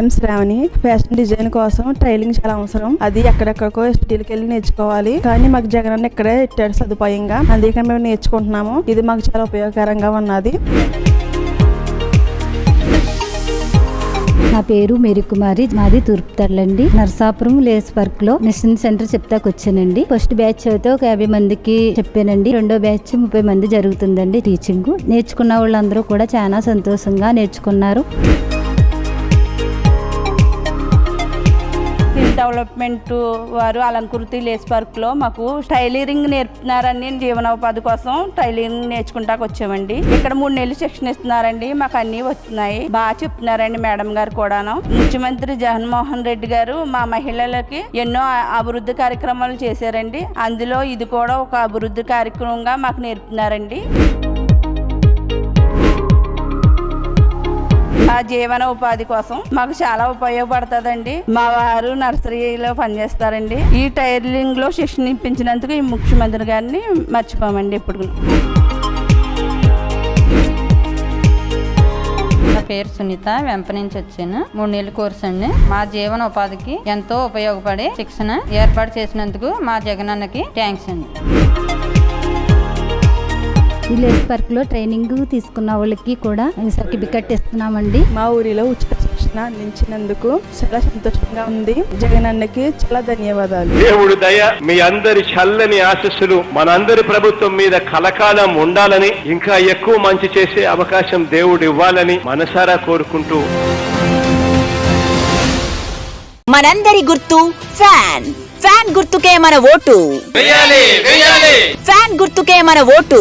Name Shravani fashion design కోసం tailoring చాలా అవసరం. అది ఎక్కడెక్కడికో స్టీల్కి వెళ్ళి నేర్చుకోవాలి. కానీ మాకు జగన్ అన్న ఇక్కడే ఇట్టాడు సదుపాయంగా. అందుకే మేము నేర్చుకుంటున్నాము. ఇది మాకు చాలా ఉపయోగకరంగా ఉన్నది. నా పేరు మేరీ కుమారి మాది తూర్పు నర్సాపురం లేస్ వర్క్లో మిషన్ సెంటర్ చెప్తాకు వచ్చానండి. ఫస్ట్ బ్యాచ్ అయితే ఒక యాభై మందికి చెప్పానండి. రెండో బ్యాచ్ ముప్పై మంది జరుగుతుందండి టీచింగ్. నేర్చుకున్న వాళ్ళందరూ కూడా చాలా సంతోషంగా నేర్చుకున్నారు. డెవలప్మెంట్ వారు అలంకృతి లేస్ పార్క్లో మాకు టైలరింగ్ నేర్పుతున్నారని జీవనోపాధి కోసం టైలరింగ్ నేర్చుకుంటాకు వచ్చామండి. ఇక్కడ మూడు నెలలు శిక్షణ ఇస్తున్నారండి. మాకు అన్నీ వస్తున్నాయి. బాగా చెప్తున్నారండి మేడం గారు కూడాను. ముఖ్యమంత్రి జగన్మోహన్ రెడ్డి గారు మా మహిళలకి ఎన్నో అభివృద్ధి కార్యక్రమాలు చేశారండి. అందులో ఇది కూడా ఒక అభివృద్ధి కార్యక్రమంగా మాకు నేర్పుతున్నారండి. జీవనోపాధి జీవన ఉపాధి కోసం మాకు చాలా ఉపయోగపడుతుందండి. మా వారు నర్సరీలో పనిచేస్తారండి. ఈ టైలరింగ్లో శిక్షణ ఇప్పించినందుకు ఈ ముఖ్యమంత్రి గారిని మర్చిపోమండి ఇప్పుడు నా పేరు సునీత వెంప నుంచి వచ్చాను. మూడు నెలల కోర్స్ అండి. మా జీవన ఉపాధికి ఎంతో ఉపయోగపడే శిక్షణ ఏర్పాటు చేసినందుకు మా జగనన్నకి థ్యాంక్స్ అండి. ఈ లేస్ వర్క్లో ట్రైనింగ్ తీసుకున్న వాళ్ళకి కూడా సర్టిఫికెట్ ఇస్తున్నామండి. మా ఊరిలో ఉచిత శిక్షణ అందించినందుకు చాలా సంతోషంగా ఉంది. జగన్ అన్నకి చాలా ధన్యవాదాలు. దేవుడు దయ మీ అందరి చల్లని ఆశస్సులు మనందరి ప్రభుత్వం మీద కలకాలం ఉండాలని ఇంకా ఎక్కువ మంచి చేసే అవకాశం దేవుడు ఇవ్వాలని మనసారా కోరుకుంటూ. మనందరి గుర్తు ఫ్యాన్. ఫ్యాన్ గుర్తుకే మన ఓటు. గుర్తుకే మన ఓటు.